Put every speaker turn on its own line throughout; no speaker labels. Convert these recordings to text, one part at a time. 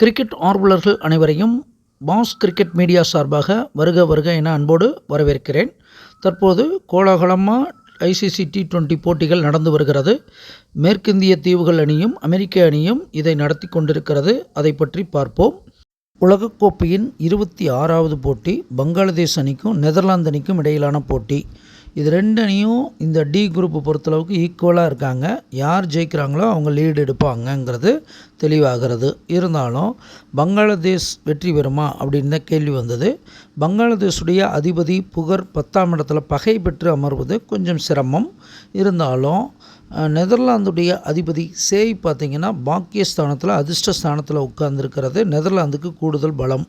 Cricket ஆர்வலர்கள் அனைவரையும் pass cricket media சார்பாக வருக வருக என அன்போடு வரவேற்கிறேன். தற்போது கோலாகலமாக ஐசிசி டி டுவெண்ட்டி போட்டிகள் நடந்து வருகிறது. மேற்கிந்திய தீவுகள் அணியும் அமெரிக்க அணியும் இதை நடத்தி கொண்டிருக்கிறது. அதை பற்றி பார்ப்போம். உலகக்கோப்பையின் இருபத்தி ஆறாவது போட்டி பங்களாதேஷ் அணிக்கும் நெதர்லாந்து அணிக்கும் இடையிலான போட்டி. இது ரெண்டனையும் இந்த டி குரூப்பை பொறுத்தளவுக்கு ஈக்குவலாக இருக்காங்க. யார் ஜெயிக்கிறாங்களோ அவங்க லீடு எடுப்பாங்கங்கிறது தெளிவாகிறது. இருந்தாலும் பங்களாதேஷ் வெற்றி பெறுமா அப்படின்னு தான் கேள்வி வந்தது. பங்களாதேஷுடைய அதிபதி புகர் பத்தாம் இடத்துல பகை பெற்று அமர்வது கொஞ்சம் சிரமம். இருந்தாலும் நெதர்லாந்துடைய அதிபதி சேய் பார்த்திங்கன்னா பாக்கியஸ்தானத்தில் அதிர்ஷ்டஸ்தானத்தில் உட்கார்ந்துருக்கிறது. நெதர்லாந்துக்கு கூடுதல் பலம்.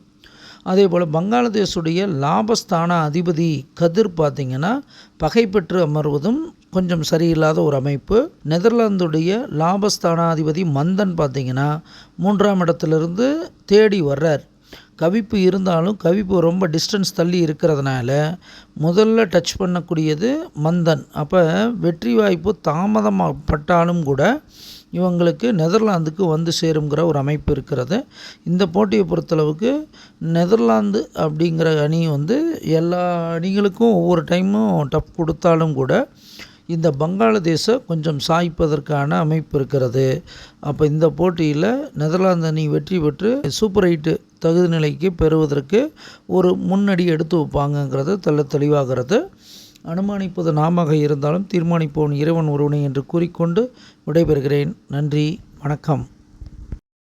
அதே போல் பங்களாதேஷுடைய லாபஸ்தான அதிபதி கதிர் பார்த்திங்கன்னா பகை பெற்று அமர்வதும் கொஞ்சம் சரியில்லாத ஒரு அமைப்பு. நெதர்லாந்துடைய லாபஸ்தானாதிபதி மந்தன் பார்த்திங்கன்னா மூன்றாம் இடத்துலேருந்து தேடி வர்றார். கவிப்பு இருந்தாலும் கவிப்பு ரொம்ப டிஸ்டன்ஸ் தள்ளி இருக்கிறதுனால முதல்ல டச் பண்ணக்கூடியது மந்தன். அப்போ வெற்றி வாய்ப்பு தாமதமாகப்பட்டாலும் கூட இவங்களுக்கு நெதர்லாந்துக்கு வந்து சேருங்கிற ஒரு அமைப்பு இருக்கிறது. இந்த போட்டியை பொறுத்தளவுக்கு நெதர்லாந்து அப்படிங்கிற அணி வந்து எல்லா அணிகளுக்கும் ஒவ்வொரு டைமும் டப் கொடுத்தாலும் கூட இந்த பங்களாதேஷை கொஞ்சம் சாய்ப்பதற்கான அமைப்பு இருக்கிறது. அப்போ இந்த போட்டியில் நெதர்லாந்து அணி வெற்றி பெற்று சூப்பர் எயிட்டு தகுதி நிலைக்கு பெறுவதற்கு ஒரு முன்னடி எடுத்து வைப்பாங்கங்கிறது தெள்ள தெளிவாகிறது. அனுமானிப்பது நாமாக இருந்தாலும் தீர்மானிப்பவன் இறைவன் ஒருவனை என்று கூறிக்கொண்டு விடைபெறுகிறேன். நன்றி வணக்கம்.